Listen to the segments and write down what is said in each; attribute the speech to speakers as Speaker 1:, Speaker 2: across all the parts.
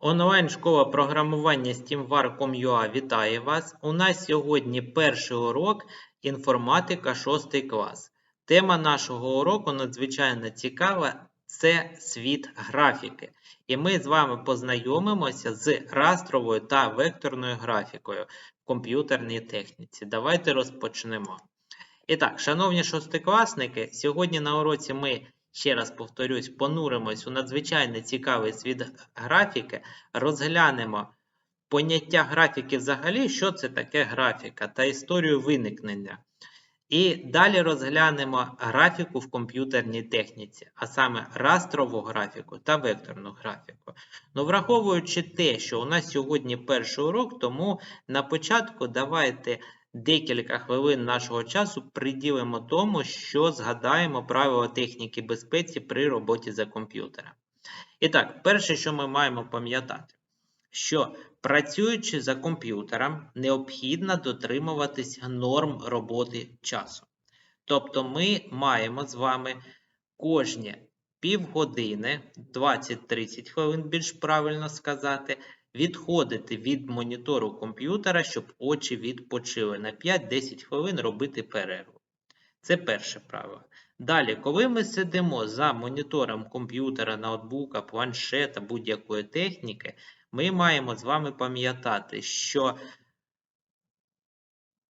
Speaker 1: Онлайн-школа програмування SteamVar.com.ua вітає вас. У нас сьогодні перший урок інформатика 6 клас. Тема нашого уроку надзвичайно цікава це світ графіки. І ми з вами познайомимося з растровою та векторною графікою в комп'ютерній техніці. Давайте розпочнемо. І так, шановні шостикласники, сьогодні на уроці ми ще раз повторюсь, понуримось у надзвичайно цікавий світ графіки, розглянемо поняття графіки взагалі, що це таке графіка та історію виникнення. І далі розглянемо графіку в комп'ютерній техніці, а саме растрову графіку та векторну графіку. Ну, враховуючи те, що у нас сьогодні перший урок, тому на початку давайте декілька хвилин нашого часу приділимо тому, що згадаємо правила техніки безпеці при роботі за комп'ютером. І так, перше, що ми маємо пам'ятати, що працюючи за комп'ютером, необхідно дотримуватись норм роботи часу. Тобто ми маємо з вами кожні півгодини, 20-30 хвилин, більш правильно сказати, відходити від монітору комп'ютера, щоб очі відпочили. На 5-10 хвилин робити перерву. Це перше правило. Далі, коли ми сидимо за монітором комп'ютера, ноутбука, планшета, будь-якої техніки, ми маємо з вами пам'ятати, що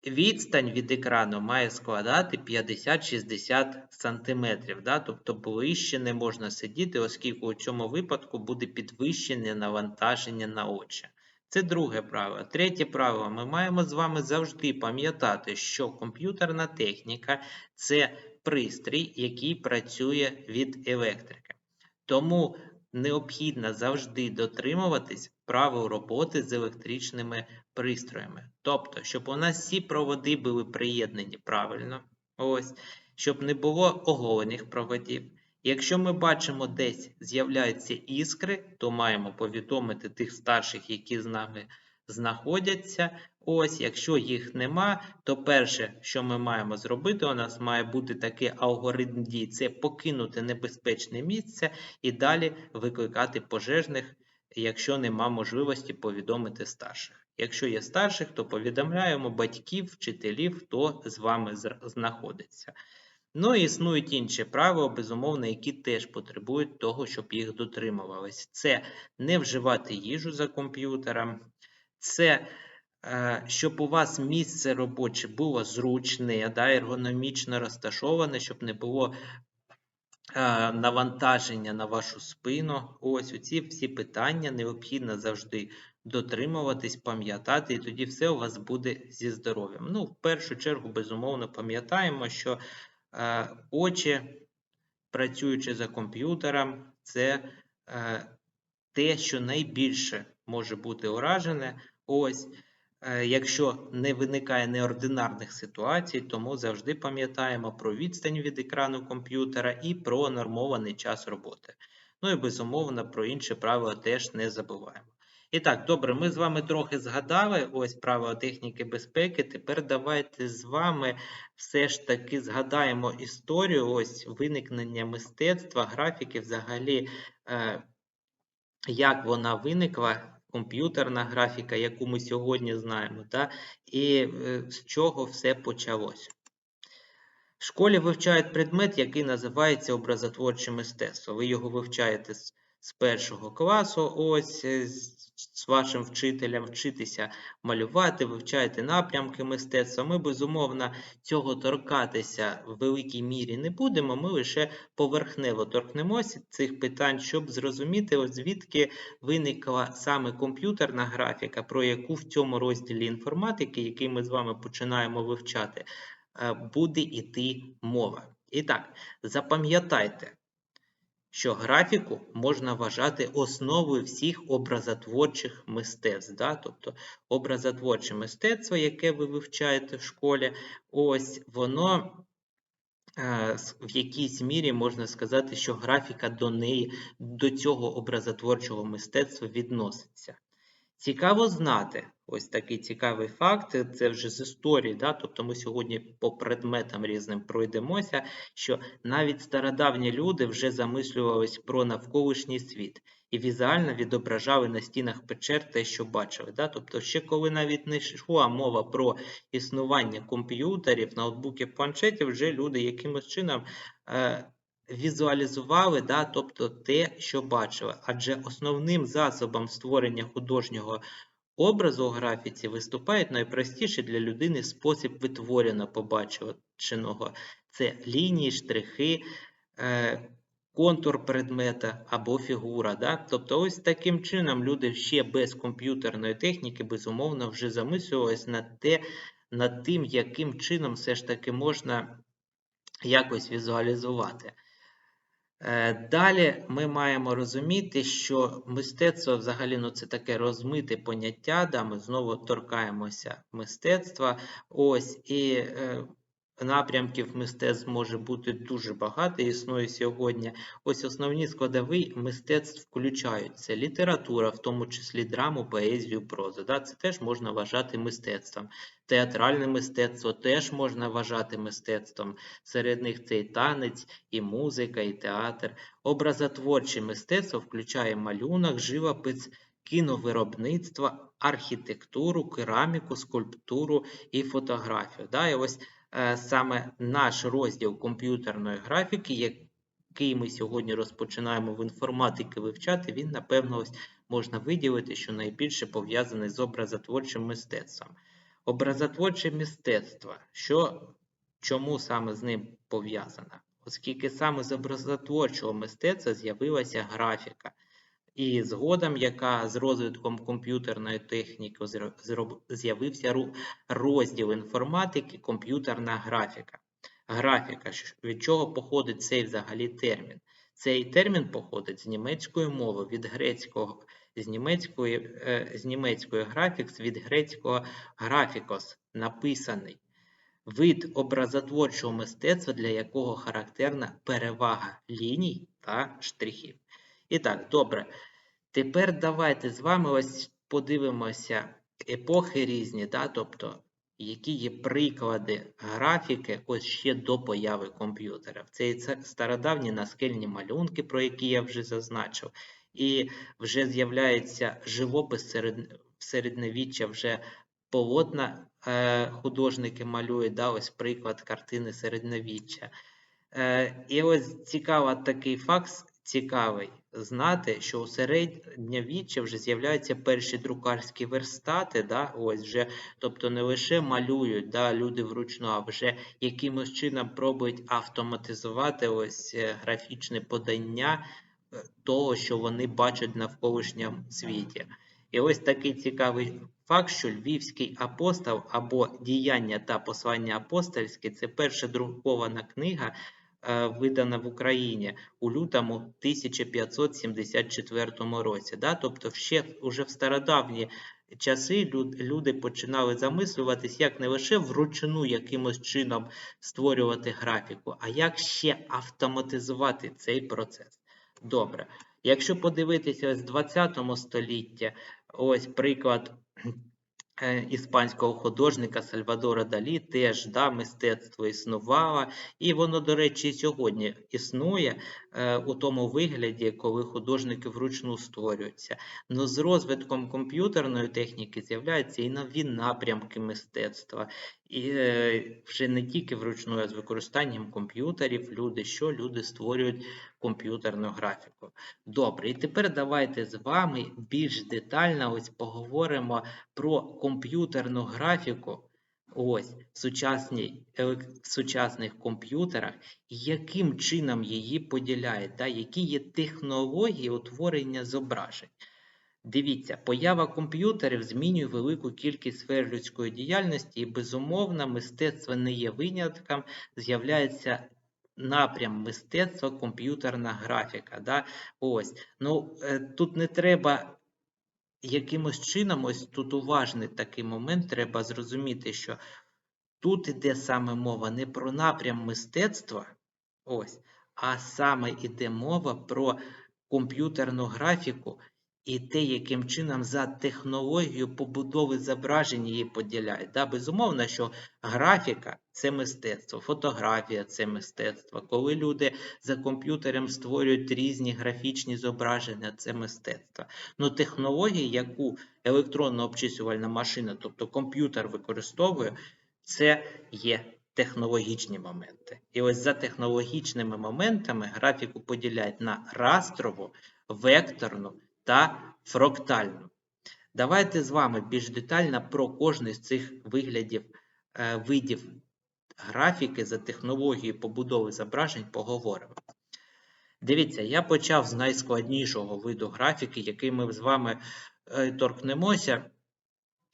Speaker 1: відстань від екрану має складати 50-60 см. Да? Тобто ближче не можна сидіти, оскільки у цьому випадку буде підвищене навантаження на очі. Це друге правило. Третє правило. Ми маємо з вами завжди пам'ятати, що комп'ютерна техніка це пристрій, який працює від електрики. Тому необхідно завжди дотримуватись правил роботи з електричними пристроями. Тобто, щоб у нас всі проводи були приєднані правильно, ось, щоб не було оголених проводів. Якщо ми бачимо, десь з'являються іскри, то маємо повідомити тих старших, які з нами знаходяться. Ось, якщо їх нема, то перше, що ми маємо зробити, у нас має бути такий алгоритм дій: це покинути небезпечне місце і далі викликати пожежних, якщо нема можливості повідомити старших. Якщо є старших, то повідомляємо батьків, вчителів, хто з вами знаходиться. Ну і існують інші правила, безумовно, які теж потребують того, щоб їх дотримувались. Це не вживати їжу за комп'ютером, це щоб у вас місце робоче було зручне, да, ергономічно розташоване, щоб не було е, навантаження на вашу спину. Ось оці всі питання необхідно завжди дотримуватись, пам'ятати, і тоді все у вас буде зі здоров'ям. Ну, в першу чергу, безумовно, пам'ятаємо, що е, очі, працюючи за комп'ютером, це е, те, що найбільше може бути уражене. Ось, е, якщо не виникає неординарних ситуацій, тому завжди пам'ятаємо про відстань від екрану комп'ютера і про нормований час роботи. Ну і безумовно про інші правила теж не забуваємо. І так, добре, ми з вами трохи згадали ось правила техніки безпеки. Тепер давайте з вами все ж таки згадаємо історію ось виникнення мистецтва, графіки, взагалі, е, як вона виникла. Комп'ютерна графіка, яку ми сьогодні знаємо, та, і е, з чого все почалось. В школі вивчають предмет, який називається образотворче мистецтво. Ви його вивчаєте з, першого класу, ось е, з вашим вчителем вчитися малювати, вивчаєте напрямки мистецтва. Ми, безумовно, цього торкатися в великій мірі не будемо. Ми лише поверхнево торкнемося цих питань, щоб зрозуміти, ось звідки виникла саме комп'ютерна графіка, про яку в цьому розділі інформатики, який ми з вами починаємо вивчати, е, буде йти мова. І так, запам'ятайте що графіку можна вважати основою всіх образотворчих мистецтв. Да? Тобто образотворче мистецтво, яке ви вивчаєте в школі, ось воно е, в якійсь мірі можна сказати, що графіка до неї, до цього образотворчого мистецтва відноситься. Цікаво знати, ось такий цікавий факт, це вже з історії, да? тобто ми сьогодні по предметам різним пройдемося, що навіть стародавні люди вже замислювались про навколишній світ і візуально відображали на стінах печер те, що бачили. Да? Тобто, ще коли навіть не йшла мова про існування комп'ютерів, ноутбуків, планшетів, вже люди якимось чином е, візуалізували, да? тобто те, що бачили. Адже основним засобом створення художнього образу у графіці виступає найпростіший для людини спосіб витворення побаченого. Це лінії, штрихи, е, контур предмета або фігура. Да? Тобто, ось таким чином люди ще без комп'ютерної техніки, безумовно, вже замислювались над, те, над тим, яким чином все ж таки можна якось візуалізувати. Е, Далі ми маємо розуміти, що мистецтво взагалі ну, це таке розмите поняття, да, ми знову торкаємося мистецтва. Ось, і е, напрямків мистецтв може бути дуже багато, існує сьогодні. Ось основні складові мистецтв включають це література, в тому числі драму, поезію, прозу. Да? Це теж можна вважати мистецтвом. Театральне мистецтво теж можна вважати мистецтвом. Серед них це і танець, і музика, і театр. Образотворче мистецтво включає малюнок, живопис, кіновиробництво, архітектуру, кераміку, скульптуру і фотографію. Да? І ось саме наш розділ комп'ютерної графіки, який ми сьогодні розпочинаємо в інформатики вивчати, він, напевно, ось можна виділити, що найбільше пов'язаний з образотворчим мистецтвом. Образотворче мистецтво, що, чому саме з ним пов'язано? Оскільки саме з образотворчого мистецтва з'явилася графіка. І згодом, яка з розвитком комп'ютерної техніки з'явився розділ інформатики комп'ютерна графіка. Графіка, від чого походить цей взагалі термін? Цей термін походить з німецької мови, від грецького, з німецької, е, з німецької графікс, від грецького графікос, написаний. Вид образотворчого мистецтва, для якого характерна перевага ліній та штрихів. І так, добре. Тепер давайте з вами ось подивимося епохи різні, да? тобто, які є приклади графіки ось ще до появи комп'ютера. Це стародавні наскельні малюнки, про які я вже зазначив, і вже з'являється живопис серед, середньовіччя, вже полотна е, художники малюють, да? ось приклад картини середньовіччя. Е, і ось цікавий такий факт, цікавий знати, що у середньовіччя вже з'являються перші друкарські верстати, да, ось вже, тобто не лише малюють да, люди вручну, а вже якимось чином пробують автоматизувати ось е, графічне подання е, того, що вони бачать в навколишньому світі. І ось такий цікавий факт, що Львівський апостол або діяння та послання апостольське це перша друкована книга, видана в Україні у лютому 1574 році. Да? Тобто, ще уже в стародавні часи люди починали замислюватись, як не лише вручну якимось чином створювати графіку, а як ще автоматизувати цей процес. Добре. Якщо подивитися з 20 століття, ось приклад е, іспанського художника Сальвадора Далі, теж да, мистецтво існувало, і воно, до речі, сьогодні існує. е, у тому вигляді, коли художники вручну створюються. Но з розвитком комп'ютерної техніки з'являються і нові напрямки мистецтва. І е, вже не тільки вручну, а з використанням комп'ютерів люди що люди створюють комп'ютерну графіку. Добре, і тепер давайте з вами більш детально ось поговоримо про комп'ютерну графіку. Ось в, в сучасних комп'ютерах, яким чином її поділяють, да? які є технології утворення зображень. Дивіться, поява комп'ютерів змінює велику кількість сфер людської діяльності, і безумовно, мистецтво не є винятком, з'являється напрям мистецтва комп'ютерна графіка. Да? Ось. Ну, е, тут не треба якимось чином, ось тут уважний такий момент, треба зрозуміти, що тут іде саме мова не про напрям мистецтва, ось, а саме іде мова про комп'ютерну графіку і те, яким чином за технологією побудови зображень її поділяють. Да? Безумовно, що графіка це мистецтво, фотографія це мистецтво. Коли люди за комп'ютером створюють різні графічні зображення, це мистецтво. Ну, технологія, яку електронна обчислювальна машина, тобто комп'ютер використовує, це є технологічні моменти. І ось за технологічними моментами графіку поділяють на растрову, векторну та фрактальну. Давайте з вами більш детально про кожний з цих виглядів, е, видів графіки за технологією побудови зображень поговоримо. Дивіться, я почав з найскладнішого виду графіки, який ми з вами е, торкнемося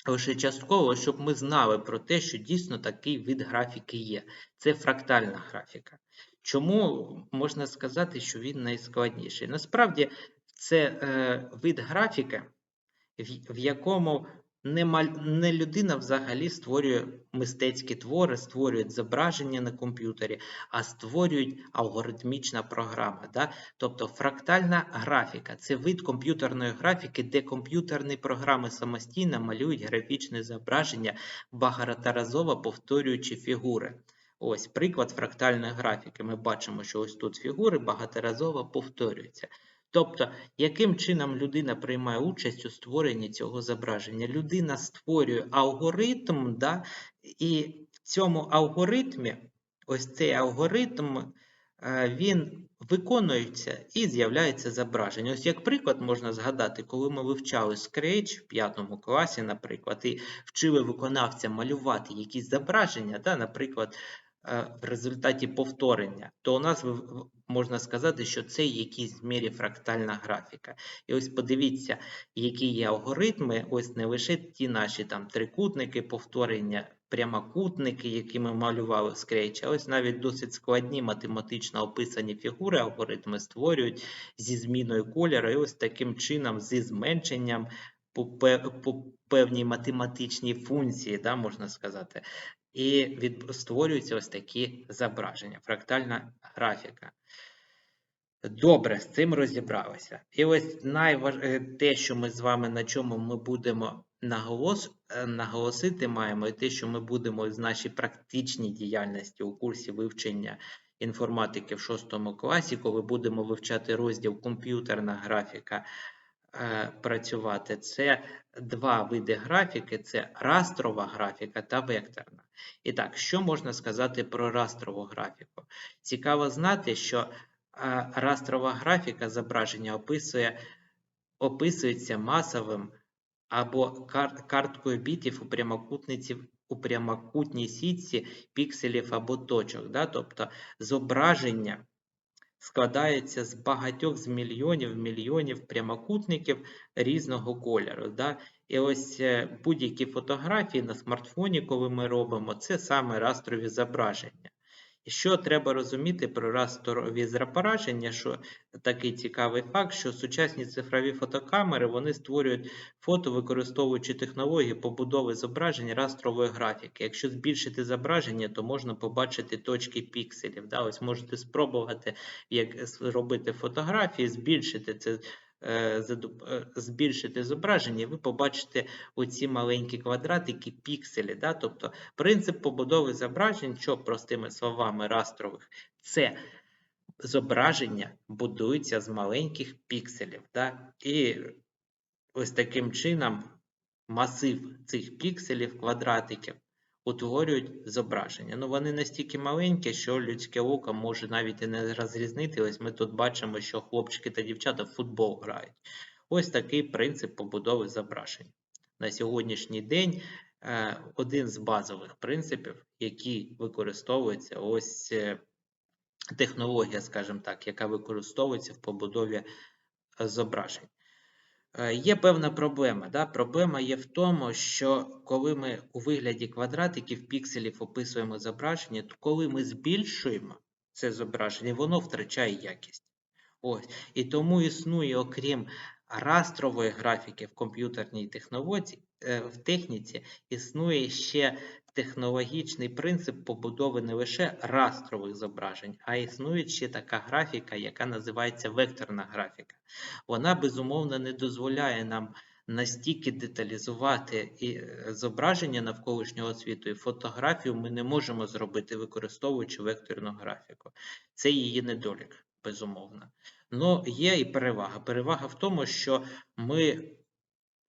Speaker 1: лише частково, щоб ми знали про те, що дійсно такий вид графіки є. Це фрактальна графіка. Чому можна сказати, що він найскладніший? Насправді, це е, вид графіки, в, в якому не, маль, не людина взагалі створює мистецькі твори, створює зображення на комп'ютері, а створюють алгоритмічна програма. Да? Тобто фрактальна графіка це вид комп'ютерної графіки, де комп'ютерні програми самостійно малюють графічне зображення, багаторазово повторюючи фігури. Ось приклад фрактальної графіки. Ми бачимо, що ось тут фігури багаторазово повторюються. Тобто, яким чином людина приймає участь у створенні цього зображення? Людина створює алгоритм, да, і в цьому алгоритмі, ось цей алгоритм, е, він виконується і з'являється зображення. Ось як приклад можна згадати, коли ми вивчали Scratch в 5 класі, наприклад, і вчили виконавця малювати якісь зображення, да, наприклад, в результаті повторення, то у нас можна сказати, що це якійсь мірі фрактальна графіка. І ось подивіться, які є алгоритми, ось не лише ті наші там трикутники, повторення, прямокутники, які ми малювали в Scratch, а ось навіть досить складні математично описані фігури, алгоритми створюють зі зміною кольору, і ось таким чином, зі зменшенням. По певній математичній функції, да, можна сказати, і від, створюються ось такі зображення, фрактальна графіка. Добре, з цим розібралися. І ось найваж... Е, те, що ми з вами на чому ми будемо наголос... Е, наголосити, маємо, і те, що ми будемо з нашій практичній діяльності у курсі вивчення інформатики в 6 класі, коли будемо вивчати розділ комп'ютерна графіка. Е, працювати це два види графіки: це растрова графіка та векторна. І так, що можна сказати про растрову графіку? Цікаво знати, що растрова графіка зображення описує, описується масовим або кар, карткою бітів у прямокутниці у прямокутній сітці пікселів або точок. Да? Тобто зображення складається з багатьох з мільйонів мільйонів прямокутників різного кольору. Да? І ось е, будь-які фотографії на смартфоні, коли ми робимо, це саме растрові зображення. І що треба розуміти про расторові зображення, що такий цікавий факт, що сучасні цифрові фотокамери вони створюють фото, використовуючи технології побудови зображень растрової графіки. Якщо збільшити зображення, то можна побачити точки пікселів. Да? Ось можете спробувати як робити фотографії, збільшити це збільшити зображення, ви побачите оці маленькі квадратики, пікселі. Да? Тобто принцип побудови зображень, що простими словами растрових, це зображення будується з маленьких пікселів. Да? І ось таким чином масив цих пікселів, квадратиків утворюють зображення. Ну, Вони настільки маленькі, що людське око може навіть і не розрізнити. Ось ми тут бачимо, що хлопчики та дівчата в футбол грають. Ось такий принцип побудови зображень. На сьогоднішній день е, один з базових принципів, який використовується ось е, технологія, скажімо так, яка використовується в побудові е, зображень. Е, є певна проблема. Да? Проблема є в тому, що коли ми у вигляді квадратиків, пікселів описуємо зображення, то коли ми збільшуємо це зображення, воно втрачає якість. Ось. І тому існує, окрім растрової графіки в комп'ютерній технології, е, в техніці, існує ще технологічний принцип побудови не лише растрових зображень, а існує ще така графіка, яка називається векторна графіка. Вона безумовно не дозволяє нам настільки деталізувати і е, зображення навколишнього світу, і фотографію ми не можемо зробити, використовуючи векторну графіку. Це її недолік, безумовно. Ну, є і перевага. Перевага в тому, що ми,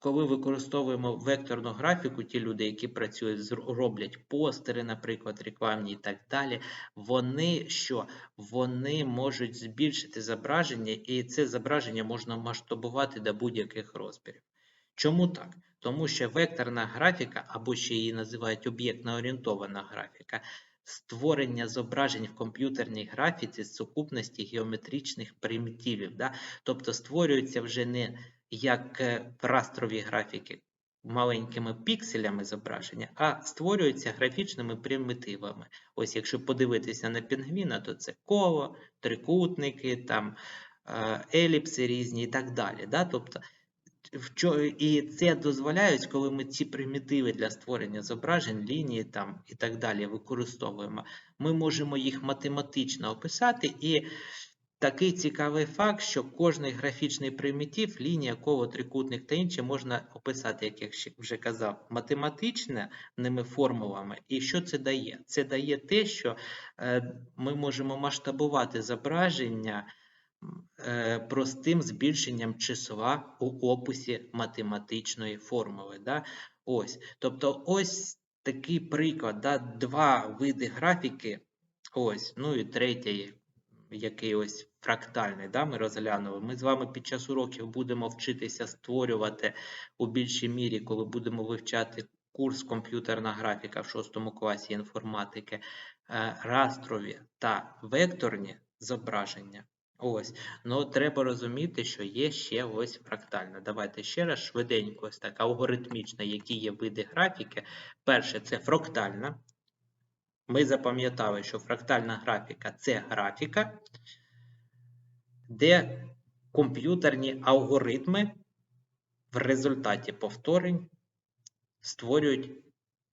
Speaker 1: коли використовуємо векторну графіку, ті люди, які працюють, роблять постери, наприклад, рекламні і так далі, вони що? Вони можуть збільшити зображення, і це зображення можна масштабувати до будь-яких розмірів. Чому так? Тому що векторна графіка, або ще її називають об'єктно орієнтована графіка, створення зображень в комп'ютерній графіці з сукупності геометричних примітивів. Да? Тобто створюється вже не як е, в растровій графіки маленькими пікселями зображення, а створюється графічними примітивами. Ось якщо подивитися на пінгвіна, то це коло, трикутники, там е, еліпси різні і так далі. Да? Тобто, і це дозволяють, коли ми ці примітиви для створення зображень, лінії там і так далі використовуємо. Ми можемо їх математично описати, і такий цікавий факт, що кожний графічний примітив, лінія, коло, трикутник та інше можна описати, як я вже казав, математичними формулами. І що це дає? Це дає те, що е, ми можемо масштабувати зображення е, простим збільшенням числа у описі математичної формули. Да? Ось. Тобто, ось такий приклад, да? два види графіки. Ось, ну і третій, який ось фрактальний, да, ми розглянули. Ми з вами під час уроків будемо вчитися створювати у більшій мірі, коли будемо вивчати курс комп'ютерна графіка в 6 класі інформатики, е, растрові та векторні зображення. Ось, ну треба розуміти, що є ще ось фрактальна. Давайте ще раз швиденько, ось так алгоритмічно, які є види графіки. Перше це фрактальна. Ми запам'ятали, що фрактальна графіка це графіка, де комп'ютерні алгоритми в результаті повторень створюють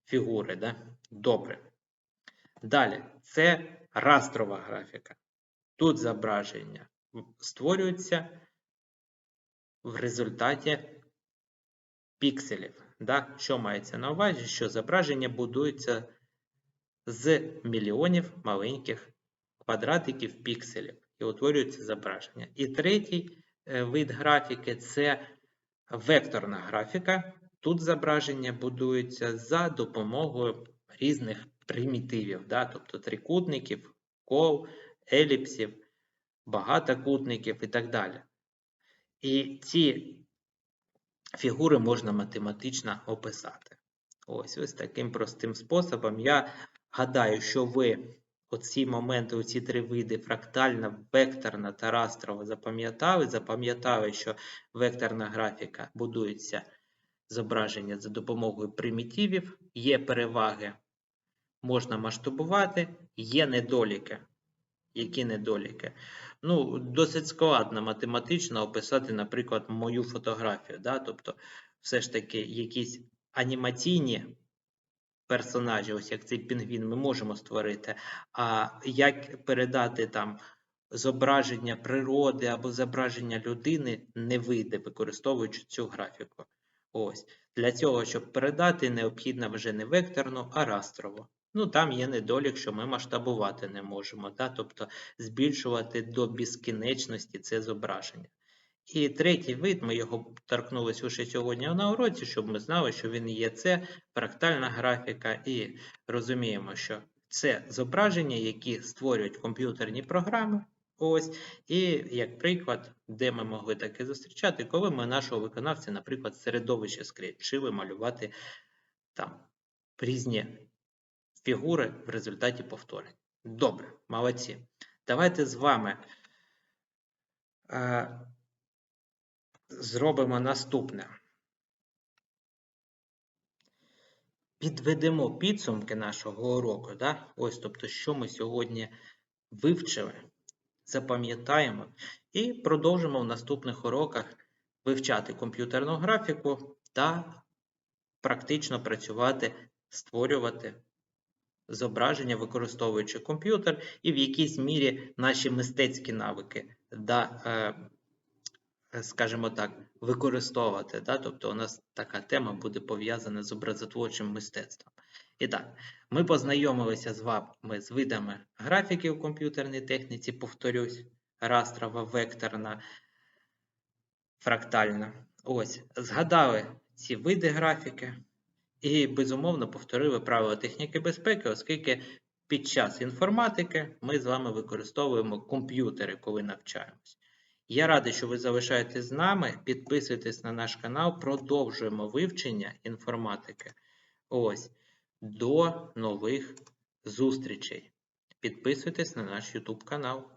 Speaker 1: фігури. Да? Добре. Далі, це растрова графіка. Тут зображення створюються в результаті пікселів. Да? Що мається на увазі? Що зображення будується з мільйонів маленьких квадратиків пікселів і утворюється зображення. І третій е, вид графіки це векторна графіка. Тут зображення будується за допомогою різних примітивів, да? тобто трикутників, кол, еліпсів, багатокутників і так далі. І ці фігури можна математично описати. Ось ось таким простим способом. Я гадаю, що ви оці моменти, оці три види фрактальна, векторна та растрова запам'ятали. Запам'ятали, що векторна графіка будується зображення за допомогою примітивів, є переваги, можна масштабувати, є недоліки. Які недоліки? Ну, досить складно математично описати, наприклад, мою фотографію. Да? Тобто, все ж таки, якісь анімаційні персонажі, ось як цей пінгвін, ми можемо створити. А як передати там зображення природи або зображення людини, не вийде, використовуючи цю графіку. Ось. Для цього, щоб передати, необхідно вже не векторну, а растрову. Ну, там є недолік, що ми масштабувати не можемо, да? тобто збільшувати до безкінечності це зображення. І третій вид, ми його торкнулися уже сьогодні на уроці, щоб ми знали, що він є це фрактальна графіка, і розуміємо, що це зображення, які створюють комп'ютерні програми. Ось, і як приклад, де ми могли таке зустрічати, коли ми нашого виконавця, наприклад, середовище скрічили малювати там різні фігури в результаті повторень. Добре, молодці. Давайте з вами е, зробимо наступне. Підведемо підсумки нашого уроку. Да? Ось, тобто, що ми сьогодні вивчили, запам'ятаємо і продовжимо в наступних уроках вивчати комп'ютерну графіку та практично працювати створювати зображення, використовуючи комп'ютер, і в якійсь мірі наші мистецькі навики, да, е, скажімо так, використовувати. Да? Тобто у нас така тема буде пов'язана з образотворчим мистецтвом. І так, ми познайомилися з вами з видами графіки у комп'ютерній техніці, повторюсь, растрова, векторна, фрактальна. Ось, згадали ці види графіки і, безумовно, повторили правила техніки безпеки, оскільки під час інформатики ми з вами використовуємо комп'ютери, коли навчаємось. Я радий, що ви залишаєтесь з нами. Підписуйтесь на наш канал, продовжуємо вивчення інформатики. Ось, до нових зустрічей. Підписуйтесь на наш YouTube канал.